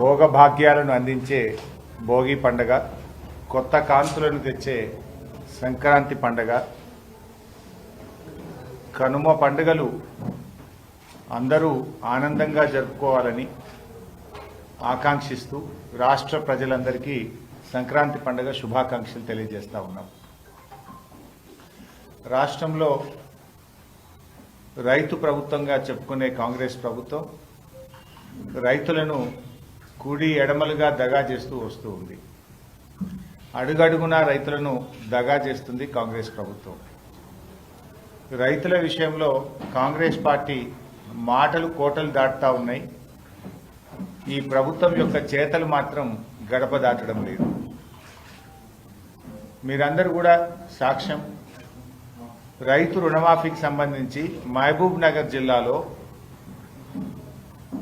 భోగభాగ్యాలను అందించే భోగి పండగ కొత్త కాంతులను తెచ్చే సంక్రాంతి పండగ కనుమ పండుగలు అందరూ ఆనందంగా జరుపుకోవాలని ఆకాంక్షిస్తూ రాష్ట్ర ప్రజలందరికీ సంక్రాంతి పండుగ శుభాకాంక్షలు తెలియజేస్తూ ఉన్నాం. రాష్ట్రంలో రైతు ప్రభుత్వంగా చెప్పుకునే కాంగ్రెస్ ప్రభుత్వం రైతులను కుడి ఎడమలుగా దగా చేస్తూ వస్తూ ఉంది. అడుగడుగునా రైతులను దగా చేస్తుంది కాంగ్రెస్ ప్రభుత్వం. రైతుల విషయంలో కాంగ్రెస్ పార్టీ మాటలు కోటలు దాటుతా ఉన్నాయి. ఈ ప్రభుత్వం యొక్క చేతలు మాత్రం గడప దాటడం లేదు. మీరందరూ కూడా సాక్ష్యం. రైతు రుణమాఫీకి సంబంధించి మహబూబ్ నగర్ జిల్లాలో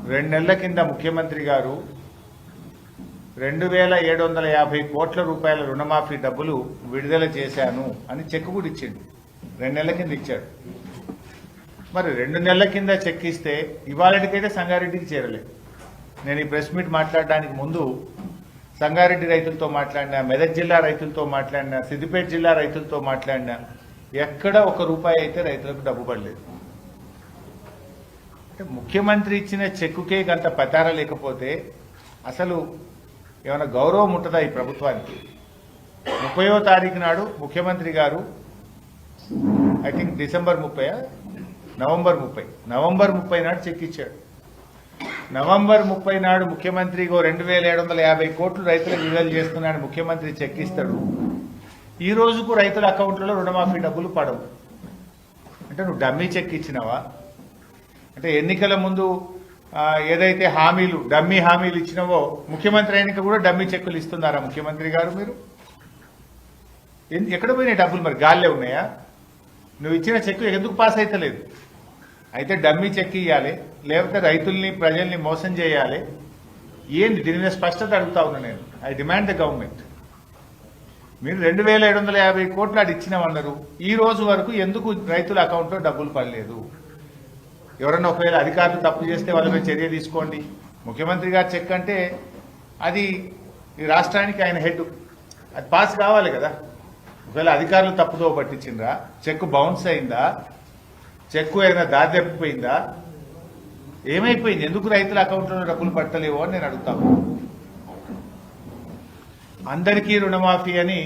రెండు నెలల కింద ముఖ్యమంత్రి గారు రెండు వేల ఏడు వందల యాభై కోట్ల రూపాయల రుణమాఫీ డబ్బులు విడుదల చేశాను అని చెక్ కూడా ఇచ్చిండు. రెండు నెలల కింద ఇచ్చాడు. మరి రెండు నెలల కింద చెక్ ఇస్తే ఇవాళకైతే సంగారెడ్డికి చేరలేదు నేను ఈ ప్రెస్ మీట్ మాట్లాడడానికి ముందు సంగారెడ్డి రైతులతో మాట్లాడినా మెదక్ జిల్లా రైతులతో మాట్లాడినా సిద్దిపేట జిల్లా రైతులతో మాట్లాడినా ఎక్కడ ఒక రూపాయి అయితే రైతులకు డబ్బు పడలేదు. అంటే ముఖ్యమంత్రి ఇచ్చిన చెక్కుకే గంత పతార లేకపోతే అసలు ఏమైనా గౌరవం ఉంటుందా ఈ ప్రభుత్వానికి? ముప్పయో తారీఖు నాడు ముఖ్యమంత్రి గారు ఐ థింక్ డిసెంబర్ ముప్పై నవంబర్ ముప్పై. నవంబర్ ముప్పై నాడు చెక్ ఇచ్చాడు. నవంబర్ ముప్పై నాడు ముఖ్యమంత్రి ఓ రెండు వేల ఏడు వందల యాభై కోట్లు రైతులకు విడుదల చేస్తున్నాడు ముఖ్యమంత్రి చెక్ ఇస్తాడు. ఈ రోజుకు రైతుల అకౌంట్లలో రుణమాఫీ డబ్బులు పడవు. అంటే నువ్వు డమ్మీ చెక్ ఇచ్చినావా? అంటే ఎన్నికల ముందు ఏదైతే హామీలు డమ్మీ హామీలు ఇచ్చినవో ముఖ్యమంత్రి అయినాక కూడా డమ్మీ చెక్కులు ఇస్తున్నారా ముఖ్యమంత్రి గారు మీరు? ఎక్కడ పోయినాయి డబ్బులు మరి? గాల్లే ఉన్నాయా? నువ్వు ఇచ్చిన చెక్కు ఎందుకు పాస్ అవుతలేదు అయితే డమ్మీ చెక్ ఇవ్వాలి లేకపోతే రైతుల్ని ప్రజల్ని మోసం చేయాలి. ఏంది? దీని మీద స్పష్టత అడుగుతా ఉన్నా నేను. I demand the government. మీరు రెండు వేల ఏడు వందల యాభై కోట్లు అటు ఇచ్చినామన్నారు ఈ రోజు వరకు ఎందుకు రైతుల అకౌంట్లో డబ్బులు పడలేదు? ఎవరైనా ఒకవేళ అధికారులు తప్పు చేస్తే వాళ్ళపై చర్య తీసుకోండి. ముఖ్యమంత్రి గారు చెక్ అంటే అది ఈ రాష్ట్రానికి ఆయన హెడ్. అది పాస్ కావాలి కదా. ఒకవేళ అధికారులు తప్పుదో పట్టించిండ్రా చెక్ బౌన్స్ అయిందా చెక్కు ఏదైనా దాదెప్పిపోయిందా ఏమైపోయింది? ఎందుకు రైతుల అకౌంట్లో డబ్బులు పట్టలేవో అని నేను అడుగుతాను అందరికీ రుణమాఫీ అని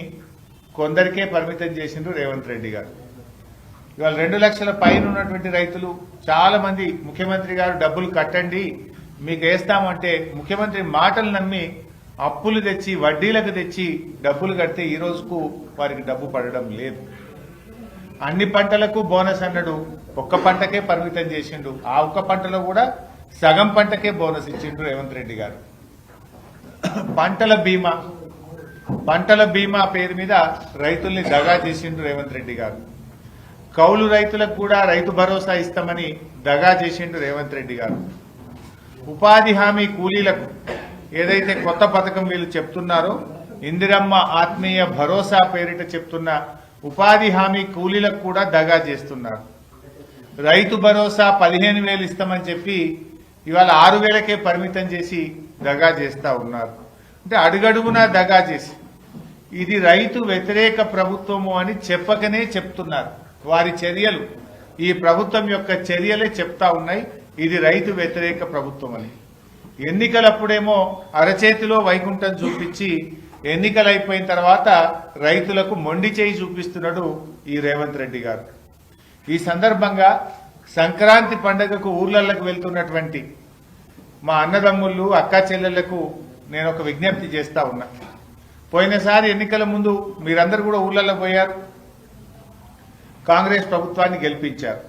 కొందరికే పరిమితం చేసిండ్రు రేవంత్ రెడ్డి గారు. ఇవాళ రెండు లక్షల పైన ఉన్నటువంటి రైతులు చాలా మంది ముఖ్యమంత్రి గారు డబ్బులు కట్టండి మీకు వేస్తామంటే ముఖ్యమంత్రి మాటలు నమ్మి అప్పులు తెచ్చి వడ్డీలకు తెచ్చి డబ్బులు కడితే ఈ రోజుకు వారికి డబ్బు పడడం లేదు. అన్ని పంటలకు బోనస్ అన్నాడు. ఒక్క పంటకే పరిమితం చేసిండు. ఆ ఒక్క పంటలో కూడా సగం పంటకే బోనస్ ఇచ్చిండు రేవంత్ రెడ్డి గారు. పంటల బీమా పంటల బీమా పేరు మీద రైతుల్ని దగా చేసిండు రేవంత్ రెడ్డి గారు. కౌలు రైతులకు కూడా రైతు భరోసా ఇస్తామని దగా చేసిండు రేవంత్ రెడ్డి గారు. ఉపాధి హామీ కూలీలకు ఏదైతే కొత్త పథకం వీళ్ళు చెప్తున్నారో ఇందిరమ్మ ఆత్మీయ భరోసా పేరిట చెప్తున్న ఉపాధి హామీ కూలీలకు కూడా దగా చేస్తున్నారు. రైతు భరోసా పదిహేను వేలు ఇస్తామని చెప్పి ఇవాళ ఆరు వేలకే పరిమితం చేసి దగా చేస్తా ఉన్నారు. అంటే అడుగడుగునా దగా చేసి. ఇది రైతు వ్యతిరేక ప్రభుత్వము అని చెప్పకనే చెప్తున్నారు. వారి చర్యలు ఈ ప్రభుత్వం యొక్క చర్యలే చెప్తా ఉన్నాయి. ఇది రైతు వ్యతిరేక ప్రభుత్వం అని. ఎన్నికలప్పుడేమో అరచేతిలో వైకుంఠం చూపించి ఎన్నికలు అయిపోయిన తర్వాత రైతులకు మొండి చేయి చూపిస్తున్నాడు ఈ రేవంత్ రెడ్డి గారు. ఈ సందర్భంగా సంక్రాంతి పండుగకు ఊర్లలకు వెళ్తున్నటువంటి మా అన్నదమ్ముళ్ళు అక్కా చెల్లెళ్ళకు నేను ఒక విజ్ఞప్తి చేస్తా ఉన్నా. పోయినసారి ఎన్నికల ముందు మీరందరూ కూడా ఊర్లలో పోయారు. కాంగ్రెస్ ప్రభుత్వాన్ని గెలిపించారు.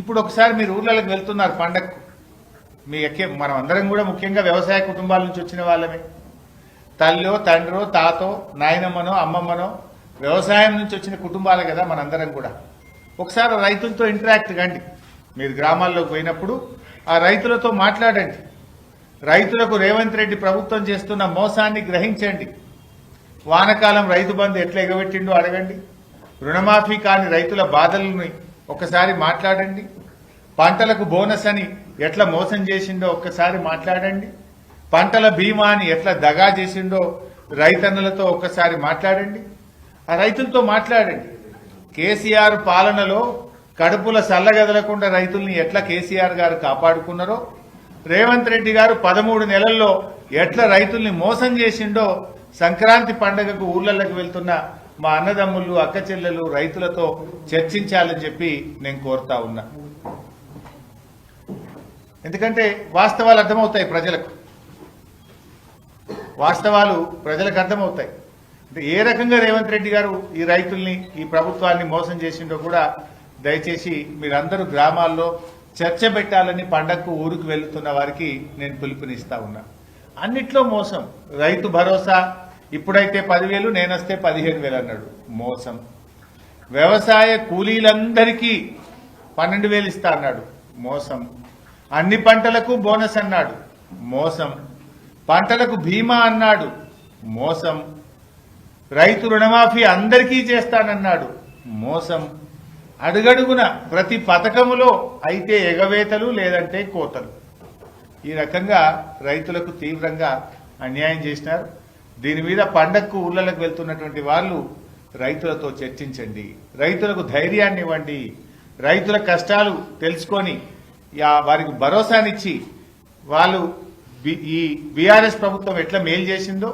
ఇప్పుడు ఒకసారి మీరు ఊర్లలోకి వెళ్తున్నారు పండగకు మీ ఎక్కే మనం అందరం కూడా ముఖ్యంగా వ్యవసాయ కుటుంబాల నుంచి వచ్చిన వాళ్ళమే. తల్లో తండ్రో తాతో నాయనమ్మనో అమ్మమ్మనో వ్యవసాయం నుంచి వచ్చిన కుటుంబాలే కదా మనందరం కూడా. ఒకసారి రైతులతో ఇంటరాక్ట్ కండి. మీరు గ్రామాల్లోకి పోయినప్పుడు ఆ రైతులతో మాట్లాడండి. రైతులకు రేవంత్ రెడ్డి ప్రభుత్వం చేస్తున్న మోసాన్ని గ్రహించండి. వానకాలం రైతు బంధు ఎట్లా ఎగబెట్టిండో అడగండి. రుణమాఫీ కాని రైతుల బాధలను ఒకసారి మాట్లాడండి. పంటలకు బోనస్ అని ఎట్లా మోసం చేసిండో ఒక్కసారి మాట్లాడండి. పంటల బీమాని ఎట్లా దగా చేసిండో రైతన్నలతో ఒక్కసారి మాట్లాడండి. ఆ రైతులతో మాట్లాడండి. కేసీఆర్ పాలనలో కడుపుల సల్లగదలకుండా రైతుల్ని ఎట్లా కేసీఆర్ గారు కాపాడుకున్నారో రేవంత్ రెడ్డి గారు పదమూడు నెలల్లో ఎట్లా రైతుల్ని మోసం చేసిండో సంక్రాంతి పండగకు ఊళ్ళల్లోకి వెళ్తున్న మా అన్నదమ్ములు అక్క చెల్లెలు రైతులతో చర్చించాలని చెప్పి నేను కోరుతా ఉన్నా. ఎందుకంటే వాస్తవాలు అర్థమవుతాయి ప్రజలకు. వాస్తవాలు ప్రజలకు అర్థమవుతాయి. అంటే ఏ రకంగా రేవంత్ రెడ్డి గారు ఈ రైతుల్ని ఈ ప్రభుత్వాన్ని మోసం చేసిండో కూడా దయచేసి మీరందరూ గ్రామాల్లో చర్చ పెట్టాలని పండగకు ఊరికి వెళ్తున్న వారికి నేను పిలుపునిస్తా ఉన్నా. అన్నిట్లో మోసం. రైతు భరోసా ఇప్పుడైతే పదివేలు నేనొస్తే పదిహేను వేలు అన్నాడు. మోసం. వ్యవసాయ కూలీలందరికీ పన్నెండు వేలు ఇస్తా అన్నాడు. మోసం. అన్ని పంటలకు బోనస్ అన్నాడు. మోసం. పంటలకు బీమా అన్నాడు. మోసం. రైతు రుణమాఫీ అందరికీ చేస్తానన్నాడు. మోసం. అడుగడుగున ప్రతి పథకములో అయితే ఎగవేతలు లేదంటే కోతలు. ఈ రకంగా రైతులకు తీవ్రంగా అన్యాయం చేసినారు. దీని మీద పండగకు ఊళ్ళలకు వెళ్తున్నటువంటి వాళ్ళు రైతులతో చర్చించండి. రైతులకు ధైర్యాన్ని ఇవ్వండి. రైతుల కష్టాలు తెలుసుకొని వారికి భరోసానిచ్చి వాళ్ళు ఈ బీఆర్ఎస్ ప్రభుత్వం ఎట్లా మేలు చేసిందో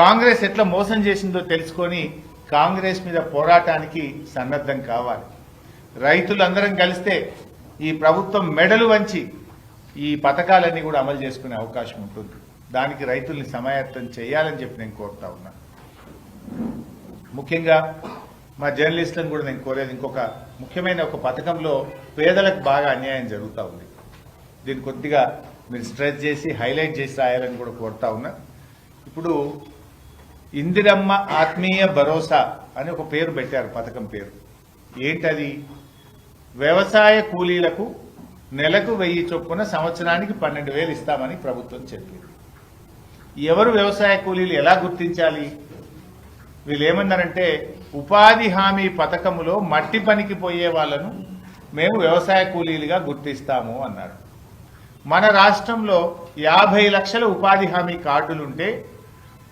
కాంగ్రెస్ ఎట్లా మోసం చేసిందో తెలుసుకొని కాంగ్రెస్ మీద పోరాటానికి సన్నద్ధం కావాలి. రైతులందరం కలిస్తే ఈ ప్రభుత్వం మెడలు వంచి ఈ పథకాలన్నీ కూడా అమలు చేసుకునే అవకాశం ఉంటుంది. దానికి రైతుల్ని సమాయత్తం చేయాలని చెప్పి నేను కోరుతా ఉన్నా. ముఖ్యంగా మా జర్నలిస్టులను కూడా నేను కోరేది ఇంకొక ముఖ్యమైన ఒక పథకంలో పేదలకు బాగా అన్యాయం జరుగుతూ ఉంది. దీన్ని కొద్దిగా మీరు స్ట్రెస్ చేసి హైలైట్ చేసి రాయాలని కూడా కోరుతా ఉన్నా. ఇప్పుడు ఇందిరమ్మ ఆత్మీయ భరోసా అని ఒక పేరు పెట్టారు పథకం పేరు. ఏంటది? వ్యవసాయ కూలీలకు నెలకు వెయ్యి చొప్పున సంవత్సరానికి పన్నెండు వేలు ఇస్తామని ప్రభుత్వం చెప్పింది ఎవరు వ్యవసాయ కూలీలు ఎలా గుర్తించాలి? వీళ్ళు ఏమన్నారంటే ఉపాధి హామీ పథకములో మట్టి పనికి పోయే వాళ్ళను మేము వ్యవసాయ కూలీలుగా గుర్తిస్తాము అన్నారు. మన రాష్ట్రంలో యాభై లక్షల ఉపాధి హామీ కార్డులుంటే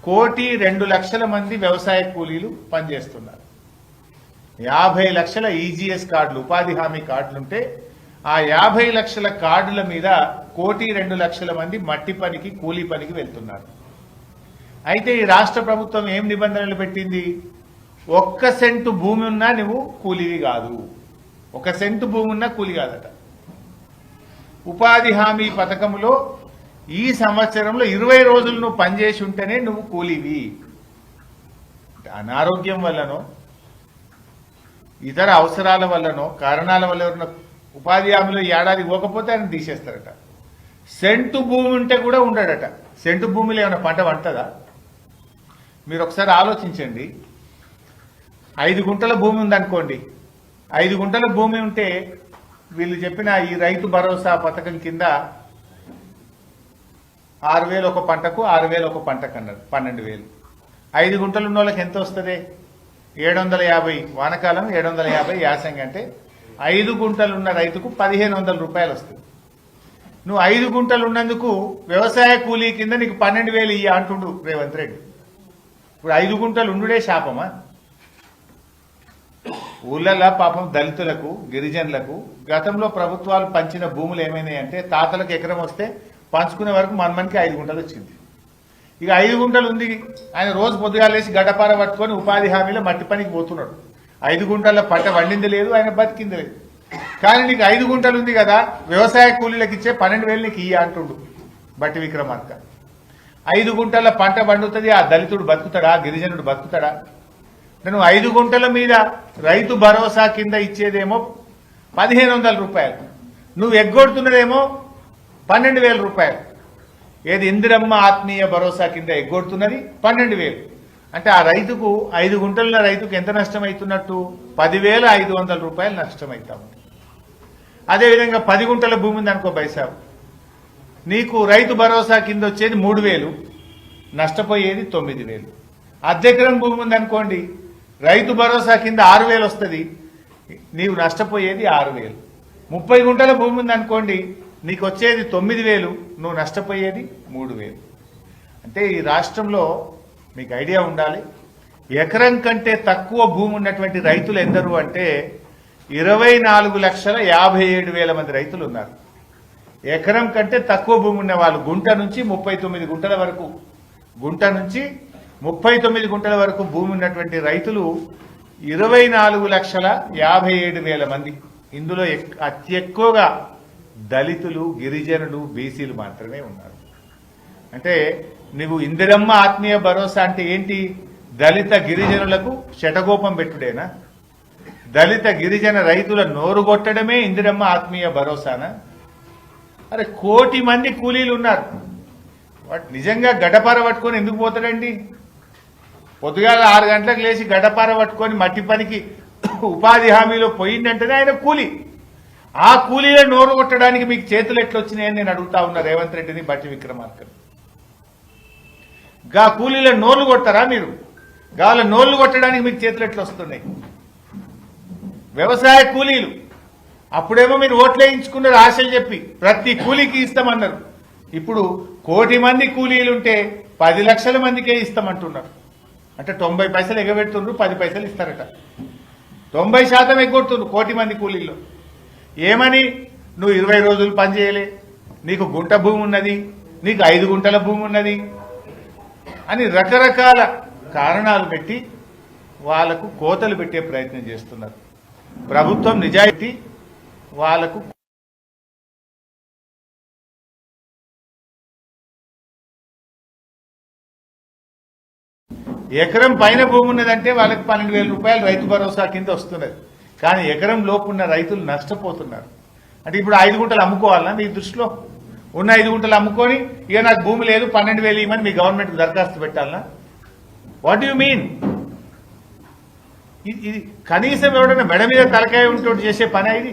కోటి రెండు లక్షల మంది వ్యవసాయ కూలీలు పనిచేస్తున్నారు. యాభై లక్షల ఈజీఎస్ కార్డులు ఉపాధి హామీ కార్డులుంటే ఆ యాభై లక్షల కార్డుల మీద కోటి రెండు లక్షల మంది మట్టి పనికి కూలీ పనికి వెళ్తున్నారు. అయితే ఈ రాష్ట్ర ప్రభుత్వం ఏం నిబంధనలు పెట్టింది? ఒక్క సెంటు భూమి ఉన్నా నువ్వు కూలీవి కాదు. ఒక సెంటు భూమి ఉన్నా కూలి కాదట. ఉపాధి హామీ పథకంలో ఈ సంవత్సరంలో ఇరవై రోజులు నువ్వు పనిచేసి ఉంటేనే నువ్వు కూలీవి. అనారోగ్యం వల్లనో ఇతర అవసరాల వల్లనో కారణాల వల్ల ఎవరైనా ఉపాధి హామీలో ఏడాది పోకపోతే ఆయన తీసేస్తారట. సెంటు భూమి ఉంటే కూడా ఉండడట. సెంటు భూమిలో ఏమైనా పంట పంటదా మీరు ఒకసారి ఆలోచించండి. ఐదు గుంటల భూమి ఉందనుకోండి. ఐదు గుంటల భూమి ఉంటే వీళ్ళు చెప్పిన ఈ రైతు భరోసా పథకం కింద ఆరు వేలు ఒక పంటకు ఆరు వేలు ఒక పంటకు అన్నారు పన్నెండు వేలు. ఐదు గుంటలు ఉన్న వాళ్ళకి ఎంత వస్తుంది? ఏడు వందల యాభై వానకాలం ఏడు వందల యాభై యాసంగి అంటే ఐదు గుంటలు ఉన్న రైతుకు పదిహేను వందల రూపాయలు వస్తుంది. నువ్వు ఐదు గుంటలు ఉన్నందుకు వ్యవసాయ కూలీ కింద నీకు పన్నెండు వేలు ఇయ్య అంటుండు రేవంత్ రెడ్డి. ఇప్పుడు ఐదు గుంటలు ఉండుడే శాపమా? ఊళ్ళల్లో పాపం దళితులకు గిరిజనులకు గతంలో ప్రభుత్వాలు పంచిన భూములు ఏమైనాయి అంటే తాతలకు ఎకరం వస్తే పంచుకునే వరకు మన మనకి ఐదు గుంటలు వచ్చింది. ఇక ఐదు గుంటలు ఉంది. ఆయన రోజు పొద్దుగాలేసి గడపార పట్టుకొని ఉపాధి హామీలో మట్టి పనికి పోతున్నాడు. ఐదు గుంటల పంట వండింది లేదు ఆయన బతికింది లేదు. కానీ నీకు ఐదు గుంటలు ఉంది కదా వ్యవసాయ కూలీలకు ఇచ్చే పన్నెండు వేలు నీకు ఇయ్య అంటుండు బట్టి విక్రమార్క. ఐదు గుంటల పంట పండుతుంది ఆ దళితుడు బతుకుతాడా గిరిజనుడు బతుకుతాడా? నేను ఐదు గుంటల మీద రైతు భరోసా కింద ఇచ్చేదేమో పదిహేను వందల రూపాయలు. నువ్వు ఎగ్గొడుతున్నదేమో పన్నెండు వేల రూపాయలు. ఏది ఇందిరమ్మ ఆత్మీయ భరోసా కింద ఎగ్గొడుతున్నది పన్నెండు వేలు. అంటే ఆ రైతుకు ఐదు గుంటల రైతుకు ఎంత నష్టం అవుతున్నట్టు పదివేల ఐదు వందల రూపాయలు నష్టం అవుతా ఉంది అదేవిధంగా పది గుంటల భూమి ఉంది అనుకో బైసాబు నీకు రైతు భరోసా కింద వచ్చేది మూడు వేలు నష్టపోయేది తొమ్మిది వేలు. అద్దెకరం భూమి ఉంది అనుకోండి రైతు భరోసా కింద ఆరు వేలు వస్తుంది నీవు నష్టపోయేది ఆరు వేలు. ముప్పై గుంటల భూమి ఉంది అనుకోండి నీకు వచ్చేది తొమ్మిది వేలు నువ్వు నష్టపోయేది మూడు వేలు. అంటే ఈ రాష్ట్రంలో మీకు ఐడియా ఉండాలి. ఎకరం కంటే తక్కువ భూమి ఉన్నటువంటి రైతులు ఎందరు అంటే ఇరవై నాలుగు లక్షల యాభై ఏడు వేల మంది రైతులు ఉన్నారు. ఎకరం కంటే తక్కువ భూమి ఉన్న వాళ్ళు గుంట నుంచి ముప్పై తొమ్మిది గుంటల వరకు గుంట నుంచి ముప్పై తొమ్మిది గుంటల వరకు భూమి ఉన్నటువంటి రైతులు ఇరవై నాలుగు లక్షల యాభై ఏడు వేల మంది. ఇందులో ఎక్- అతి ఎక్కువగా దళితులు గిరిజనులు బీసీలు మాత్రమే ఉన్నారు. అంటే నువ్వు ఇందిరమ్మ ఆత్మీయ భరోసా అంటే ఏంటి? దళిత గిరిజనులకు శటగోపం పెట్టుడేనా? దళిత గిరిజన రైతుల నోరు కొట్టడమే ఇందిరమ్మ ఆత్మీయ భరోసానా? అరే కోటి మంది కూలీలు ఉన్నారు. వాటి నిజంగా గడపార పట్టుకొని ఎందుకు పోతాడండి? పొద్దుగాల ఆరు గంటలకు లేచి గడపార పట్టుకొని మట్టి పనికి ఉపాధి హామీలో పోయిందంటేనే ఆయన కూలి. ఆ కూలీలో నోరు కొట్టడానికి మీకు చేతులు ఎట్లొచ్చినాయని నేను అడుగుతా ఉన్నా రేవంత్ రెడ్డిని బట్టి విక్రమార్కని. గా కూలీల నోళ్ళు కొడతారా మీరు? గాల నోళ్ళు కొట్టడానికి మీకు చేతులు ఎట్లా వస్తున్నాయి వ్యవసాయ కూలీలు. అప్పుడేమో మీరు ఓట్లు వేయించుకున్నారు ఆశలు చెప్పి ప్రతి కూలీకి ఇస్తామన్నారు. ఇప్పుడు కోటి మంది కూలీలు ఉంటే పది లక్షల మందికే ఇస్తామంటున్నారు. అంటే తొంభై పైసలు ఎగబెడుతుండ్రు పది పైసలు ఇస్తారట. తొంభై శాతం ఎగ్గొడుతుండ్రు కోటి మంది కూలీల్లో. ఏమని? నువ్వు ఇరవై రోజులు పని చేయలే. నీకు గుంట భూమి ఉన్నది నీకు ఐదు గుంటల భూమి ఉన్నది. అని రకరకాల కారణాలు పెట్టి వాళ్ళకు కోతలు పెట్టే ప్రయత్నం చేస్తున్నారు. ప్రభుత్వం నిజాయితీ వాళ్ళకు ఎకరం పైన భూమి ఉన్నదంటే వాళ్ళకి పన్నెండు వేల రూపాయలు రైతు భరోసా కింద వస్తున్నది. కానీ ఎకరం లోపు ఉన్న రైతులు నష్టపోతున్నారు. అంటే ఇప్పుడు ఐదు గుంటలు అమ్ముకోవాలన్నా మీ దృష్టిలో ఉన్న ఐదు గుంటలు అమ్ముకొని ఇక నాకు భూమి లేదు పన్నెండు వేలు ఇవ్వమని మీ గవర్నమెంట్ దరఖాస్తు పెట్టాలనా? వాట్ యు మీన్ ఇది కనీసం ఎవడన్నా మెడ మీద తలకాయ ఉంటే చేసే పని ఇది?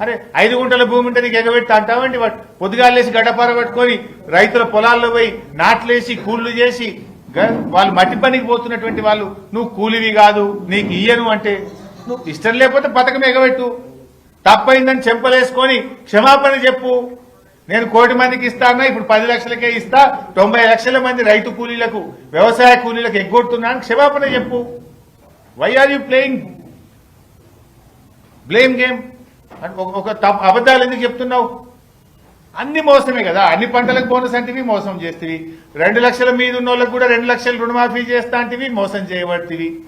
అరే ఐదు గుంటల భూమి ఉంటే నీకు ఎగబెట్టి అంటావండి వాటి పొద్దుగాలేసి గడ్డపార పట్టుకొని రైతుల పొలాల్లో పోయి నాట్లేసి కూళ్ళు చేసి వాళ్ళు మట్టి పనికి పోతున్నటువంటి వాళ్ళు నువ్వు కూలివి కాదు నీకు ఇయ్యను అంటే నువ్వు ఇష్టం లేకపోతే పథకం ఎగబెట్టు. తప్పైందని చెంపలేసుకొని క్షమాపణ చెప్పు. నేను కోటి మందికి ఇస్తానా? ఇప్పుడు పది లక్షలకే ఇస్తా. తొంభై లక్షల మంది రైతు కూలీలకు వ్యవసాయ కూలీలకు ఎగ్గొడుతున్నాను క్షమాపణ చెప్పు. Why are you playing blame game ఒక- ఒక అబద్ధాలు ఎందుకు చెప్తున్నావు? అన్ని మోసమే కదా. అన్ని పంటలకు బోనస్ అంటివి మోసం చేస్తేవి. రెండు లక్షల మీద ఉన్న వాళ్ళకి కూడా రెండు లక్షలు రుణమాఫీ చేస్తా అంటివి మోసం చేయబడితివి.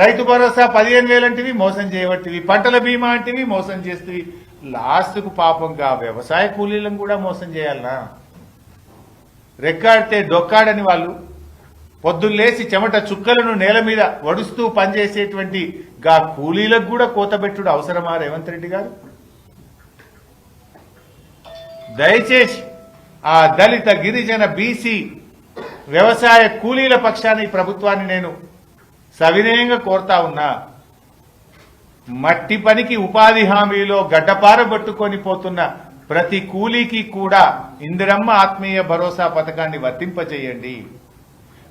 రైతు భరోసా పదిహేను వేలంటివి మోసం చేయబట్టివి. పంటల బీమా అంటివి మోసం చేస్తేవి. లాస్ట్కు పాపంగా వ్యవసాయ కూలీలను కూడా మోసం చేయాలనా? రెక్కాడితే డొక్కాడని వాళ్ళు పొద్దున్నేసి చెమట చుక్కలను నేల మీద వడుస్తూ పనిచేసేటువంటి గా కూలీలకు కూడా కోతబెట్టుడు అవసరమా రేవంత్ రెడ్డి గారు? దయచేసి ఆ దళిత గిరిజన బీసీ వ్యవసాయ కూలీల పక్షాన్ని ప్రభుత్వాన్ని నేను సవినయంగా కోరుతా ఉన్నా మట్టి పనికి ఉపాధి హామీలో గడ్డపారబట్టుకొని పోతున్న ప్రతి కూలీకి కూడా ఇందిరమ్మ ఆత్మీయ భరోసా పథకాన్ని వర్తింపజేయండి.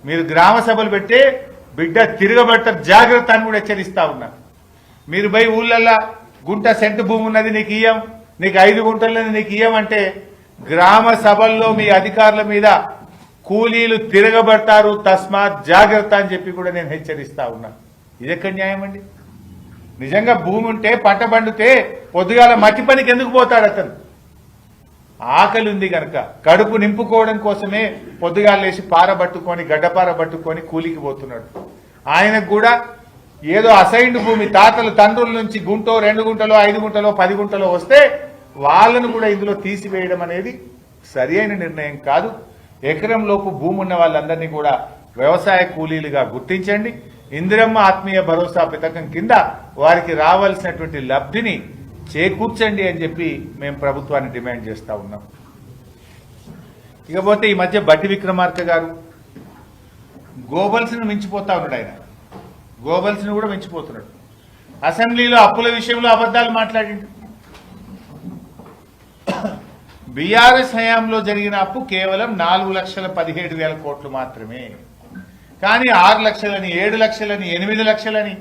మీరు గ్రామ సభలు పెట్టే బిడ్డ తిరగబడతారు జాగ్రత్త అని కూడా హెచ్చరిస్తా ఉన్నా. మీరు పోయి ఊళ్ళల్లా గుంట సెంటు భూమి ఉన్నది నీకు ఇయ్యం నీకు ఐదు గుంటలది నీకు ఇయ్యం అంటే గ్రామ సభల్లో మీ అధికారుల మీద కూలీలు తిరగబడతారు తస్మాత్ జాగ్రత్త అని చెప్పి కూడా నేను హెచ్చరిస్తా ఉన్నా. ఇది ఎక్కడ న్యాయం అండి? నిజంగా భూమి ఉంటే పంట పండితే పొద్దుగాల మట్టి పనికి ఎందుకు పోతాడు అతను? ఆకలి ఉంది గనక. కడుపు నింపుకోవడం కోసమే పొద్దుగాల లేచి పారబట్టుకొని గడ్డపార పట్టుకొని కూలికి పోతున్నాడు. ఆయనకు కూడా ఏదో అసైన్డ్ భూమి తాతలు తండ్రుల నుంచి గుంటో రెండు గుంటలో ఐదు గుంటలో పది గుంటలో వస్తే వాళ్ళను కూడా ఇందులో తీసివేయడం అనేది సరి నిర్ణయం కాదు. ఎకరం లోపు భూమి ఉన్న వాళ్ళందరినీ కూడా వ్యవసాయ కూలీలుగా గుర్తించండి. ఇందిరమ్మ ఆత్మీయ భరోసా పథకం కింద వారికి రావాల్సినటువంటి లబ్ధిని చేకూర్చండి అని చెప్పి మేము ప్రభుత్వాన్ని డిమాండ్ చేస్తా ఉన్నాం. ఇకపోతే ఈ మధ్య బట్టి విక్రమార్క గారు గోబల్స్ను మించిపోతా ఉన్నాడు ఆయన. గోబల్స్ను కూడా మించిపోతున్నాడు. అసెంబ్లీలో అప్పుల విషయంలో అబద్ధాలు మాట్లాడిండు. బీఆర్ఎస్ హయాంలో జరిగిన అప్పు కేవలం నాలుగు లక్షల పదిహేడు వేల కోట్లు మాత్రమే. కానీ ఆరు లక్షలని ఏడు లక్షలని ఎనిమిది లక్షలని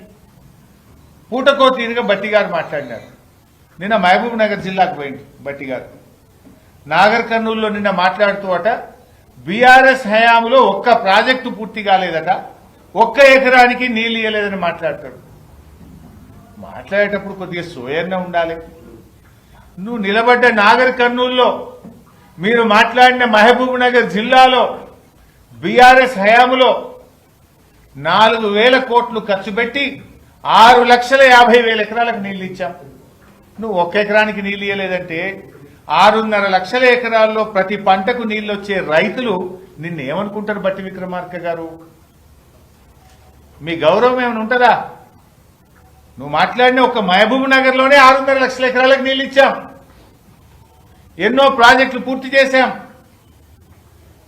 పూటకో తీరుగా బట్టి గారు మాట్లాడినారు. నిన్న మహబూబ్ నగర్ జిల్లాకు పోయింది బట్టి గారు. నాగర్ కర్నూలులో నిన్న మాట్లాడుతూ అట బీఆర్ఎస్ హయాంలో ఒక్క ప్రాజెక్టు పూర్తి కాలేదట ఒక్క ఎకరానికి నీళ్ళు ఇయ్యలేదని మాట్లాడతాడు మాట్లాడేటప్పుడు కొద్దిగా సోయన్న ఉండాలి. నువ్వు నిలబడ్డ నాగర్ కర్నూల్లో మీరు మాట్లాడిన మహబూబ్ నగర్ జిల్లాలో బీఆర్ఎస్ హయాంలో నాలుగు వేల కోట్లు ఖర్చు పెట్టి ఆరు లక్షల యాభై వేల ఎకరాలకు నీళ్ళు ఇచ్చాం. నువ్వు ఒక్క ఎకరానికి నీళ్ళు ఇవ్వలేదంటే ఆరున్నర లక్షల ఎకరాల్లో ప్రతి పంటకు నీళ్ళు వచ్చే రైతులు నిన్ను ఏమనుకుంటారు బట్టి విక్రమార్క గారు? మీ గౌరవం ఏమైనా ఉంటుందా? నువ్వు మాట్లాడిన ఒక మహబూబ్ నగర్లోనే ఆరున్నర లక్షల ఎకరాలకు నీళ్ళు ఇచ్చాం. ఎన్నో ప్రాజెక్టులు పూర్తి చేశాం.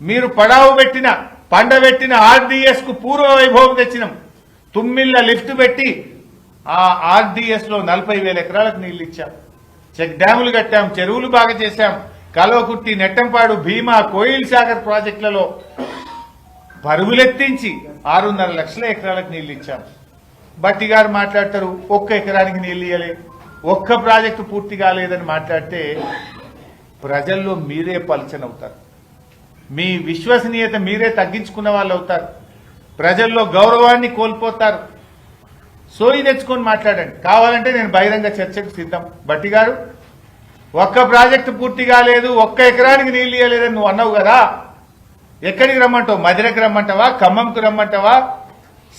మీరు పడావు పెట్టిన పండబెట్టిన ఆర్డీఎస్కు పూర్వ వైభవం తెచ్చినాం. తుమ్మిళ్ళ లిఫ్ట్ పెట్టి ఆ ఆర్డీఎస్లో నలభై వేల ఎకరాలకు నీళ్ళు ఇచ్చాం. చెక్ డ్యాములు కట్టాం చెరువులు బాగా చేశాం. కలవకుర్తి నెట్టంపాడు భీమా కోయిల్ సాగర్ ప్రాజెక్టులలో పరుగులెత్తించి ఆరున్నర లక్షల ఎకరాలకు నీళ్ళు ఇచ్చాం. బట్టి గారు మాట్లాడతారు ఒక్క ఎకరానికి నీళ్ళు ఇయ్యలే. ఒక్క ప్రాజెక్టు పూర్తి కాలేదని మాట్లాడితే ప్రజల్లో మీరే పలచనవుతారు. మీ విశ్వసనీయత మీరే తగ్గించుకున్న వాళ్ళు అవుతారు ప్రజల్లో గౌరవాన్ని కోల్పోతారు. సోయి తెచ్చుకొని మాట్లాడండి. కావాలంటే నేను బహిరంగ చర్చకు సిద్ధం. బట్టి గారు ఒక్క ప్రాజెక్టు పూర్తి కాలేదు ఒక్క ఎకరానికి నీళ్ళు ఇవ్వలేదని నువ్వు అన్నావు కదా. ఎక్కడికి రమ్మంటావు? మధిరకు రమ్మంటావా? ఖమ్మంకు రమ్మంటావా?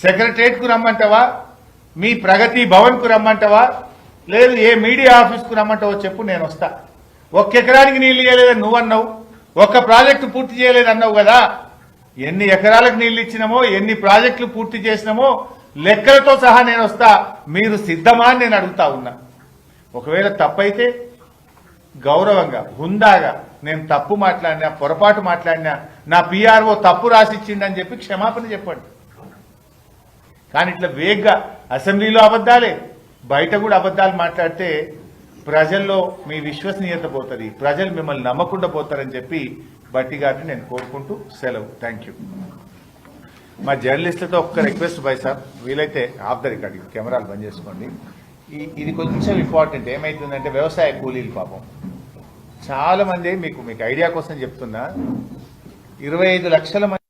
సెక్రటరేట్కు రమ్మంటావా? మీ ప్రగతి భవన్కు రమ్మంటావా? లేదు ఏ మీడియా ఆఫీస్కు రమ్మంటావో చెప్పు నేను వస్తాను ఒక్క ఎకరానికి నీళ్ళు ఇవ్వలేదని నువ్వు అన్నావు. ఒక్క ప్రాజెక్టు పూర్తి చేయలేదు అన్నావు కదా. ఎన్ని ఎకరాలకు నీళ్ళు ఇచ్చినామో ఎన్ని ప్రాజెక్టులు పూర్తి చేసినామో లెక్కలతో సహా నేను వస్తా. మీరు సిద్ధమా అని నేను అడుగుతా ఉన్నా. ఒకవేళ తప్పైతే గౌరవంగా హుందాగా నేను తప్పు మాట్లాడినా పొరపాటు మాట్లాడినా నా పిఆర్ఓ తప్పు రాసిచ్చిండని చెప్పి క్షమాపణ చెప్పండి. కానీ ఇట్లా వేగ్గా అసెంబ్లీలో అబద్ధాలే బయట కూడా అబద్ధాలు మాట్లాడితే ప్రజల్లో మీ విశ్వసనీయత పోతుంది ప్రజలు మిమ్మల్ని నమ్మకుండా పోతారని చెప్పి బట్టి గారిని నేను కోరుకుంటూ సెలవు. థ్యాంక్ యూ మా జర్నలిస్టులతో ఒక్క రిక్వెస్ట్ బాయ్ సార్ వీలైతే ఆఫ్ ద రికార్డ్ కెమెరాలు బంద్ చేసుకోండి. ఇది కొంచెం ఇంపార్టెంట్ ఏమైతుందంటే వ్యవసాయ కూలీలు పాపం. చాలా మంది మీకు మీకు ఐడియా కోసం చెప్తున్నా ఇరవై ఐదు లక్షల మంది